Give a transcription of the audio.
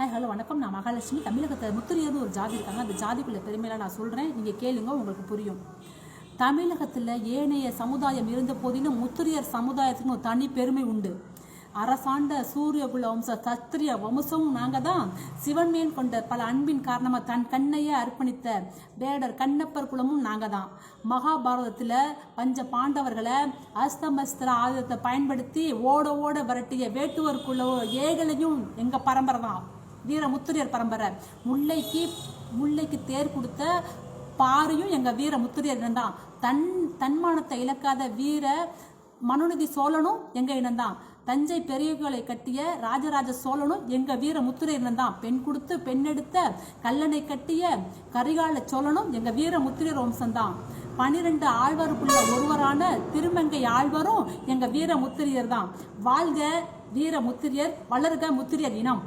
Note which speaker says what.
Speaker 1: Hi hello வணக்கம். நான் மகாலட்சுமி. தமிழகத்தில் முத்திரையர்னு ஒரு ஜாதி இருக்காங்க. அந்த ஜாதிக்குள்ள பெருமையில நான் சொல்கிறேன் நீங்கள் கேளுங்க உங்களுக்கு புரியும். தமிழகத்தில் ஏனைய சமுதாயம் இருந்த போதிலும் முத்திரியர் சமுதாயத்துக்கு ஒரு தனி பெருமை உண்டு. அரசாண்ட சூரியகுல வம்ச சத்திரிய வம்சமும் நாங்கள் தான் சிவன் மேல் கொண்ட பல அன்பின் காரணமாக தன் கண்ணையே அர்ப்பணித்த வேடர் கண்ணப்பர் குலமும் நாங்கள் தான் மகாபாரதத்தில் பஞ்ச பாண்டவர்களை அஸ்தமஸ்திர ஆயுதத்தை பயன்படுத்தி ஓட ஓட விரட்டிய வேட்டுவர் குல ஏகலையும் எங்கள் பரம்பரை தான். வீர முத்திரியர் பரம்பரை. முல்லைக்கு முல்லைக்கு தேர் கொடுத்த பாரியும் எங்கள் வீர முத்திரியர் இனம்தான். தன் தன்மானத்தை இழக்காத வீர மனுநிதி சோழனும் எங்கள் இனம்தான். தஞ்சை பெரிய கட்டிய ராஜராஜ சோழனும் எங்க வீர முத்திரை இனம்தான். பெண் கொடுத்து பெண்ணெடுத்த கல்லணை கட்டிய கரிகால சோழனும் எங்க வீர முத்திரையர் வம்சம்தான். பனிரெண்டு ஆழ்வாருக்குள்ள ஒருவரான திருமங்கை ஆழ்வாரும் எங்க வீர முத்திரியர் தான் வாழ்க வீர முத்திரியர் வளர்க முத்திரியர் இனம்.